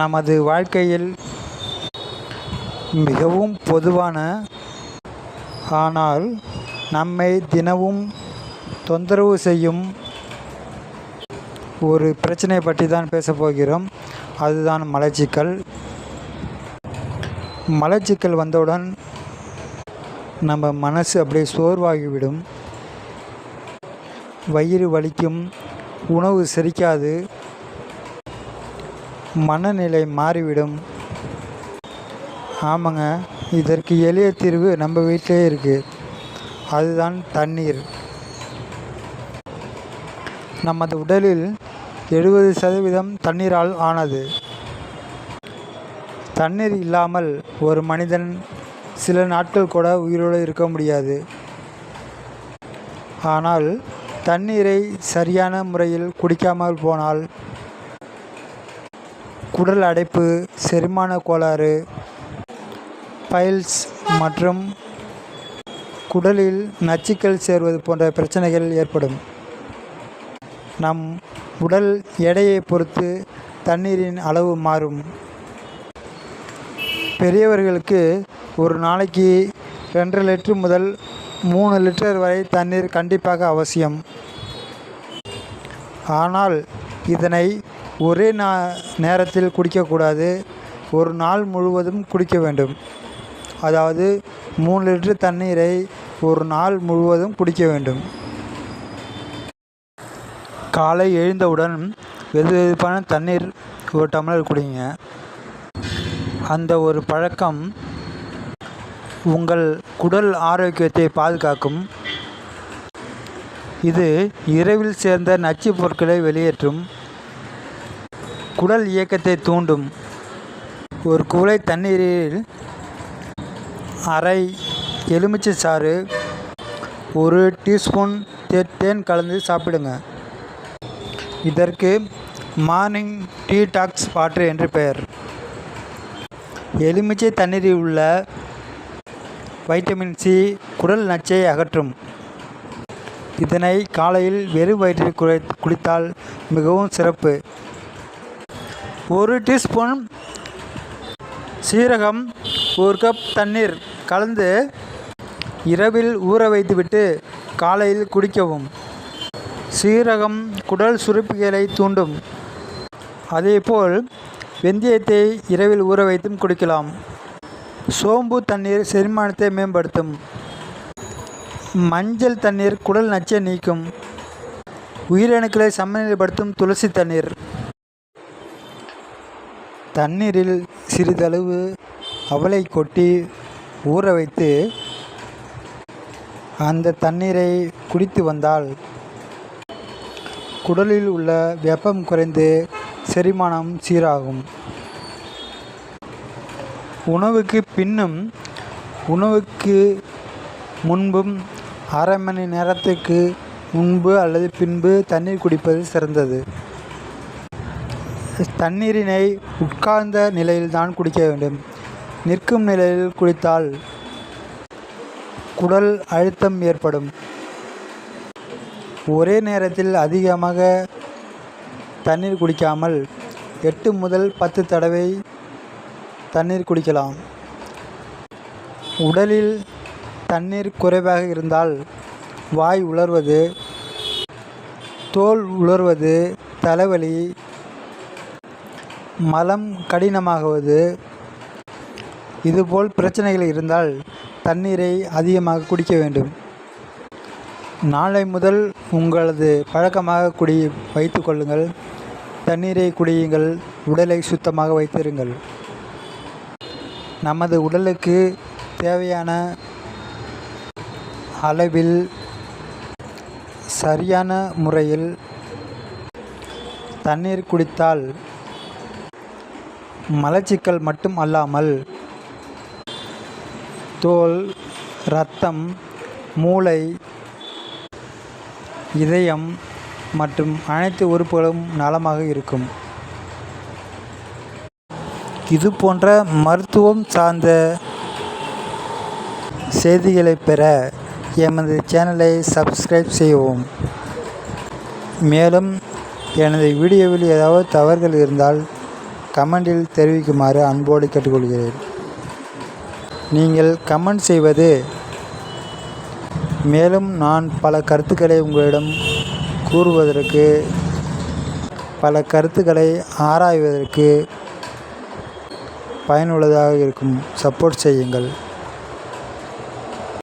நமது வாழ்க்கையில் மிகவும் பொதுவான ஆனால் நம்மை தினமும் தொந்தரவு செய்யும் ஒரு பிரச்சனை பற்றி தான் பேசப் போகிறோம். அதுதான் மலச்சிக்கல். மலச்சிக்கல் வந்தவுடன் நம்ம மனசு அப்படியே சோர்வாகிவிடும். வயிறு வலிக்கும் உணவு செரிக்காது. மனநிலை மாறிவிடும். ஆமாங்க இதற்கு எளிய தீர்வு நம்ம வீட்டிலே இருக்குது அதுதான் தண்ணீர். நமது உடலில் எழுபது சதவீதம் தண்ணீரால் ஆனது. தண்ணீர் இல்லாமல் ஒரு மனிதன் சில நாட்கள் கூட உயிரோடு இருக்க முடியாது. ஆனால் தண்ணீரை சரியான முறையில் குடிக்காமல் போனால் உடல் அடைப்பு செரிமான கோளாறு பைல்ஸ் மற்றும் குடலில் நச்சுக்கள் சேர்வது போன்ற பிரச்சனைகள் ஏற்படும். நம் உடல் எடையை பொறுத்து தண்ணீரின் அளவு மாறும். பெரியவர்களுக்கு ஒரு நாளைக்கு ரெண்டரை லிட்டர் முதல் மூணு லிட்டர் வரை தண்ணீர் கண்டிப்பாக அவசியம். ஆனால் இதனை ஒரே நா நேரத்தில் குடிக்கக்கூடாது. ஒரு நாள் முழுவதும் குடிக்க வேண்டும். அதாவது மூணு லிட்டர் தண்ணீரை ஒரு நாள் முழுவதும் குடிக்க வேண்டும். காலை எழுந்தவுடன் வெது வெதுப்பான தண்ணீர் ஒரு டம்ளர் குடிங்க. அந்த ஒரு பழக்கம் உங்கள் குடல் ஆரோக்கியத்தை பாதுகாக்கும். இது இரவில் சேர்ந்த நச்சுப் பொருட்களை வெளியேற்றும். குடல் இயக்கத்தை தூண்டும். ஒரு குவளை தண்ணீரில் அரை எலுமிச்சை சாறு ஒரு டீஸ்பூன் தே தேன் கலந்து சாப்பிடுங்க. இதற்கு மார்னிங் டீ டாக்ஸ் வாட்டர் என்று பெயர். எலுமிச்சை தண்ணீரில் உள்ள வைட்டமின் சி குடல் நச்சை அகற்றும். இதனை காலையில் வெறும் வயிற்றில் குறை குடித்தால் மிகவும் சிறப்பு. ஒரு டீஸ்பூன் சீரகம் ஒரு கப் தண்ணீர் கலந்து இரவில் ஊற வைத்துவிட்டு காலையில் குடிக்கவும். சீரகம் குடல் சுருப்புகளை தூண்டும். அதேபோல் வெந்தயத்தை இரவில் ஊற வைத்தும் குடிக்கலாம். சோம்பு தண்ணீர் செரிமானத்தை மேம்படுத்தும். மஞ்சள் தண்ணீர் குடல் நச்சை நீக்கும். உயிரணுக்களை சமநிலைப்படுத்தும் துளசி தண்ணீர். தண்ணீரில் சிறிதளவு அவலை கொட்டி ஊற வைத்து அந்த தண்ணீரை குடித்து வந்தால் குடலில் உள்ள வெப்பம் குறைந்து செரிமானம் சீராகும். உணவுக்கு பின்னும் உணவுக்கு முன்பும் அரை மணி நேரத்துக்கு முன்பு அல்லது பின்பு தண்ணீர் குடிப்பது சிறந்தது. தண்ணீரினை உட்கார்ந்த நிலையில்தான் குடிக்க வேண்டும். நிற்கும் நிலையில் குடித்தால் குடல் அழுத்தம் ஏற்படும். ஒரே நேரத்தில் அதிகமாக தண்ணீர் குடிக்காமல் எட்டு முதல் பத்து தடவை தண்ணீர் குடிக்கலாம். உடலில் தண்ணீர் குறைவாக இருந்தால் வாய் உலர்வது தோல் உலர்வது தலைவலி மலம் கடினமாகுவது. இதுபோல் பிரச்சனைகள் இருந்தால் தண்ணீரை அதிகமாக குடிக்க வேண்டும். நாளை முதல் உங்களது பழக்கமாக குடி வைத்து கொள்ளுங்கள். தண்ணீரை குடியுங்கள். உடலை சுத்தமாக வைத்திருங்கள். நமது உடலுக்கு தேவையான அளவில் சரியான முறையில் தண்ணீர் குடித்தால் மலச்சிக்கல் மட்டும் அல்லாமல் தோல் இரத்தம் மூளை இதயம் மற்றும் அனைத்து உறுப்புகளும் நலமாக இருக்கும். இது போன்ற மருத்துவம் சார்ந்த செய்திகளை பெற எமது சேனலை சப்ஸ்கிரைப் செய்யவும். மேலும் எனது வீடியோவில் ஏதாவது தவறுகள் இருந்தால் கமெண்டில் தெரிவிக்குமாறு அன்போடு கேட்டுக்கொள்கிறேன். நீங்கள் கமெண்ட் செய்வது மேலும் நான் பல கருத்துக்களை உங்களிடம் கூறுவதற்கு பல கருத்துக்களை ஆராய்வதற்கு பயனுள்ளதாக இருக்கும். சப்போர்ட் செய்யுங்கள்.